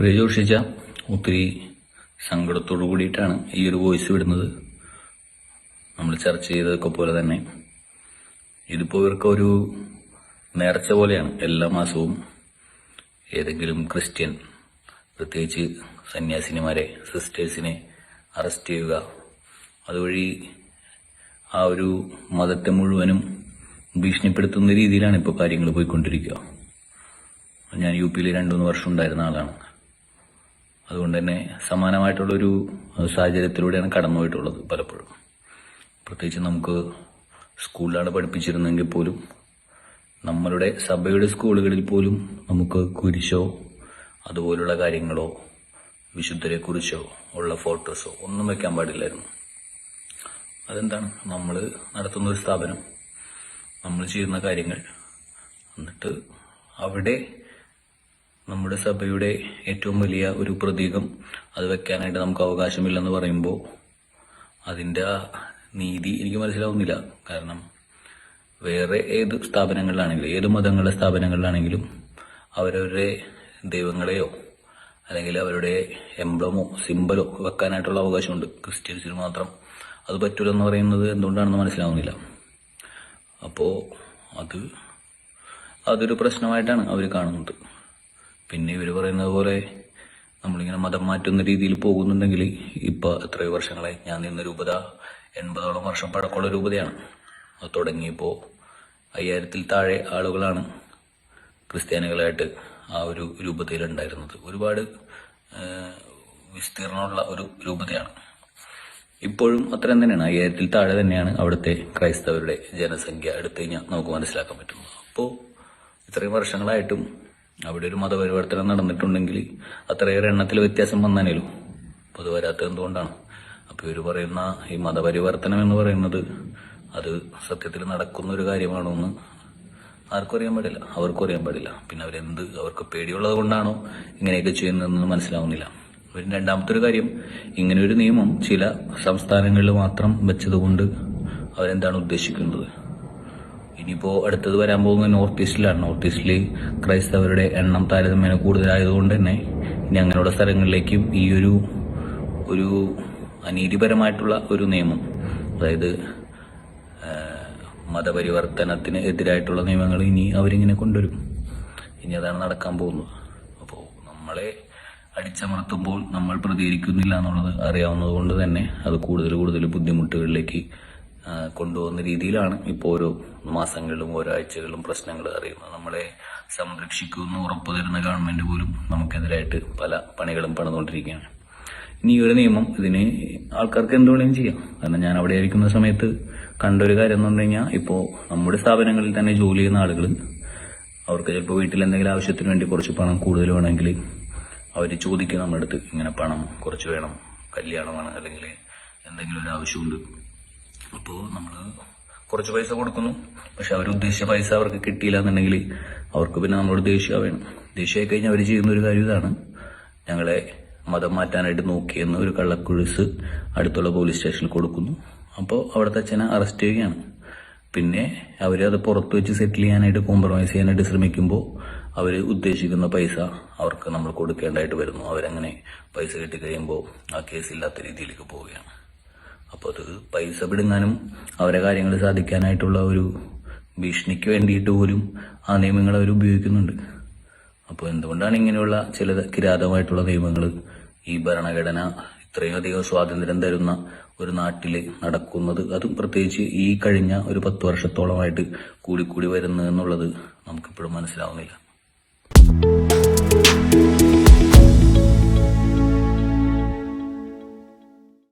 പ്രിയ ജോഷിച്ച ഒത്തിരി സങ്കടത്തോടു കൂടിയിട്ടാണ് ഈ ഒരു വോയിസ് വിടുന്നത്. നമ്മൾ ചർച്ച ചെയ്തതൊക്കെ പോലെ തന്നെ ഇതിപ്പോ ഇവർക്ക് ഒരു നേർച്ച പോലെയാണ്. എല്ലാ മാസവും ഏതെങ്കിലും ക്രിസ്ത്യൻ പ്രത്യേകിച്ച് സന്യാസിനിമാരെ സിസ്റ്റേഴ്സിനെ അറസ്റ്റ് ചെയ്യുക. അതുവഴി ആ ഒരു മതത്തെ മുഴുവനും ഭീഷണിപ്പെടുത്തുന്ന രീതിയിലാണ് ഇപ്പോൾ കാര്യങ്ങൾ പോയിക്കൊണ്ടിരിക്കുക. ഞാൻ യു പിയിൽ രണ്ടു മൂന്ന് വർഷം ഉണ്ടായിരുന്ന ആളാണ്. അതുകൊണ്ട് തന്നെ സമാനമായിട്ടുള്ളൊരു സാഹചര്യത്തിലൂടെയാണ് കടന്നുപോയിട്ടുള്ളത് പലപ്പോഴും. പ്രത്യേകിച്ച് നമുക്ക് സ്കൂളിലാണ് പഠിപ്പിച്ചിരുന്നെങ്കിൽ പോലും നമ്മളുടെ സഭയുടെ സ്കൂളുകളിൽ പോലും നമുക്ക് കുരിശോ അതുപോലുള്ള കാര്യങ്ങളോ വിശുദ്ധരെക്കുറിച്ചോ ഉള്ള ഫോട്ടോസോ ഒന്നും വെക്കാൻ പാടില്ലായിരുന്നു. അതെന്താണ്? നമ്മൾ നടത്തുന്ന ഒരു സ്ഥാപനം നമ്മൾ ചെയ്യുന്ന കാര്യങ്ങൾ എന്നിട്ട് അവിടെ നമ്മുടെ സഭയുടെ ഏറ്റവും വലിയ ഒരു പ്രതീകം അത് വെക്കാനായിട്ട് നമുക്ക് അവകാശമില്ലെന്ന് പറയുമ്പോൾ അതിന്റെ നീതി എനിക്ക് മനസ്സിലാവുന്നില്ല. കാരണം വേറെ ഏത് സ്ഥാപനങ്ങളിലാണെങ്കിലും ഏത് മതങ്ങളുടെ സ്ഥാപനങ്ങളിലാണെങ്കിലും അവരവരുടെ ദൈവങ്ങളെയോ അല്ലെങ്കിൽ അവരുടെ എംബ്ലമോ സിമ്പലോ വെക്കാനായിട്ടുള്ള അവകാശമുണ്ട്. ക്രിസ്ത്യൻസിന് മാത്രം അത് പറ്റൂലെന്ന് പറയുന്നത് എന്തുകൊണ്ടാണെന്ന് മനസ്സിലാവുന്നില്ല. അപ്പോൾ അത് അതൊരു പ്രശ്നമായിട്ടാണ് അവർ കാണുന്നത്. പിന്നെ ഇവർ പറയുന്നത് പോലെ നമ്മളിങ്ങനെ മതം മാറ്റുന്ന രീതിയിൽ പോകുന്നുണ്ടെങ്കിൽ ഇപ്പൊ എത്രയോ വർഷങ്ങളായി ഞാൻ നിന്ന രൂപത എൺപതോളം വർഷം പഴക്കമുള്ള രൂപതയാണ്. അത് തുടങ്ങിയപ്പോൾ അയ്യായിരത്തിൽ താഴെ ആളുകളാണ് ക്രിസ്ത്യാനികളായിട്ട് ആ ഒരു രൂപതയിലുണ്ടായിരുന്നത്. ഒരുപാട് വിസ്തീർണമുള്ള ഒരു രൂപതയാണ്. ഇപ്പോഴും അത്രയും തന്നെയാണ്. അയ്യായിരത്തിൽ താഴെ തന്നെയാണ് അവിടുത്തെ ക്രൈസ്തവരുടെ ജനസംഖ്യ. എടുത്തു കഴിഞ്ഞാൽ നമുക്ക് മനസ്സിലാക്കാൻ പറ്റും അപ്പോൾ ഇത്രയും വർഷങ്ങളായിട്ടും അവിടെ ഒരു മതപരിവർത്തനം നടന്നിട്ടുണ്ടെങ്കിൽ അത്രയേറെ എണ്ണത്തിൽ വ്യത്യാസം വന്നാനേലും. അപ്പോൾ അത് വരാത്തത് എന്തുകൊണ്ടാണ്? അപ്പോൾ ഇവർ പറയുന്ന ഈ മതപരിവർത്തനം എന്ന് പറയുന്നത് അത് സത്യത്തിൽ നടക്കുന്ന ഒരു കാര്യമാണോ എന്ന് ആർക്കും അറിയാൻ പാടില്ല. അവർക്കും അറിയാൻ പാടില്ല. പിന്നെ അവരെന്ത് അവർക്ക് പേടിയുള്ളത് കൊണ്ടാണോ ഇങ്ങനെയൊക്കെ ചെയ്യുന്നതെന്ന് മനസ്സിലാവുന്നില്ല. പിന്നെ രണ്ടാമത്തെ ഒരു കാര്യം ഇങ്ങനെ ഒരു നിയമം ചില സംസ്ഥാനങ്ങളിൽ മാത്രം വെച്ചതുകൊണ്ട് അവരെന്താണ് ഉദ്ദേശിക്കുന്നത് ഇനിയിപ്പോ അടുത്തത് വരാൻ പോകുന്നത് നോർത്ത് ഈസ്റ്റിലാണ്. നോർത്ത് ഈസ്റ്റിൽ ക്രൈസ്തവരുടെ എണ്ണം താരതമ്യേന കൂടുതലായതുകൊണ്ട് തന്നെ ഇനി അങ്ങനെയുള്ള സ്ഥലങ്ങളിലേക്കും ഈ ഒരു ഒരു അനീതിപരമായിട്ടുള്ള ഒരു നിയമം അതായത് മതപരിവർത്തനത്തിന് എതിരായിട്ടുള്ള നിയമങ്ങൾ ഇനി അവരിങ്ങനെ കൊണ്ടുവരും. ഇനി അതാണ് നടക്കാൻ പോകുന്നത്. അപ്പോൾ നമ്മളെ അടിച്ചമർത്തുമ്പോൾ നമ്മൾ പ്രതികരിക്കുന്നില്ല എന്നുള്ളത് അറിയാവുന്നത് കൊണ്ട് തന്നെ അത് കൂടുതൽ കൂടുതൽ ബുദ്ധിമുട്ടുകളിലേക്ക് കൊണ്ടുപോകുന്ന രീതിയിലാണ് ഇപ്പോൾ ഓരോ മാസങ്ങളിലും ഓരോ ആഴ്ചകളിലും പ്രശ്നങ്ങൾ അറിയുന്നത്. നമ്മളെ സംരക്ഷിക്കുമെന്ന് ഉറപ്പു തരുന്ന ഗവൺമെന്റ് പോലും നമുക്കെതിരായിട്ട് പല പണികളും പണിതുകൊണ്ടിരിക്കുകയാണ്. ഇനി ഒരു നിയമം ഇതിന് ആൾക്കാർക്ക് എന്ത് വേണമെങ്കിലും ചെയ്യാം. കാരണം ഞാൻ അവിടെ ആയിരിക്കുന്ന സമയത്ത് കണ്ടൊരു കാര്യം എന്ന് പറഞ്ഞു കഴിഞ്ഞാൽ ഇപ്പോൾ നമ്മുടെ സ്ഥാപനങ്ങളിൽ തന്നെ ജോലി ചെയ്യുന്ന ആളുകൾ അവർക്ക് ചിലപ്പോൾ വീട്ടിൽ എന്തെങ്കിലും ആവശ്യത്തിന് വേണ്ടി കുറച്ച് പണം കൂടുതൽ വേണമെങ്കിൽ അവർ ചോദിക്കും നമ്മുടെ അടുത്ത് ഇങ്ങനെ പണം കുറച്ച് വേണം കല്യാണമാണ് അല്ലെങ്കിൽ എന്തെങ്കിലും ഒരു ആവശ്യമുണ്ട്. അപ്പോൾ നമ്മൾ കുറച്ച് പൈസ കൊടുക്കുന്നു. പക്ഷെ അവർ ഉദ്ദേശിച്ച പൈസ അവർക്ക് കിട്ടിയില്ല എന്നുണ്ടെങ്കിൽ അവർക്ക് പിന്നെ നമ്മളോട് ദേഷ്യ വേണം ദേഷ്യമായി കഴിഞ്ഞാൽ അവർ ചെയ്യുന്ന ഒരു കാര്യം ഇതാണ്. ഞങ്ങളെ മതം മാറ്റാനായിട്ട് നോക്കിയെന്ന് ഒരു കള്ളക്കുഴിസ് അടുത്തുള്ള പോലീസ് സ്റ്റേഷനിൽ കൊടുക്കുന്നു. അപ്പോൾ അവിടുത്തെ അച്ഛനെ അറസ്റ്റ് ചെയ്യുകയാണ്. പിന്നെ അവർ അത് പുറത്തു വെച്ച് സെറ്റിൽ ചെയ്യാനായിട്ട് കോംപ്രമൈസ് ചെയ്യാനായിട്ട് ശ്രമിക്കുമ്പോൾ അവർ ഉദ്ദേശിക്കുന്ന പൈസ അവർക്ക് നമ്മൾ കൊടുക്കേണ്ടതായിട്ട് വരുന്നു. അവരങ്ങനെ പൈസ കിട്ടിക്കഴിയുമ്പോൾ ആ കേസില്ലാത്ത രീതിയിലേക്ക് പോവുകയാണ്. അപ്പോൾ അത് പൈസ പിടുങ്ങാനും അവരെ കാര്യങ്ങൾ സാധിക്കാനായിട്ടുള്ള ഒരു ഭീഷണിക്ക് വേണ്ടിയിട്ട് പോലും ആ നിയമങ്ങൾ അവർ ഉപയോഗിക്കുന്നുണ്ട്. അപ്പോൾ എന്തുകൊണ്ടാണ് ഇങ്ങനെയുള്ള ചില കിരാതമായിട്ടുള്ള നിയമങ്ങൾ ഈ ഭരണഘടന ഇത്രയും അധികം സ്വാതന്ത്ര്യം തരുന്ന ഒരു നാട്ടിൽ നടക്കുന്നത്? അതും പ്രത്യേകിച്ച് ഈ കഴിഞ്ഞ ഒരു പത്ത് വർഷത്തോളമായിട്ട് കൂടിക്കൂടി വരുന്നു എന്നുള്ളത് നമുക്കിപ്പോഴും മനസ്സിലാവുന്നില്ല.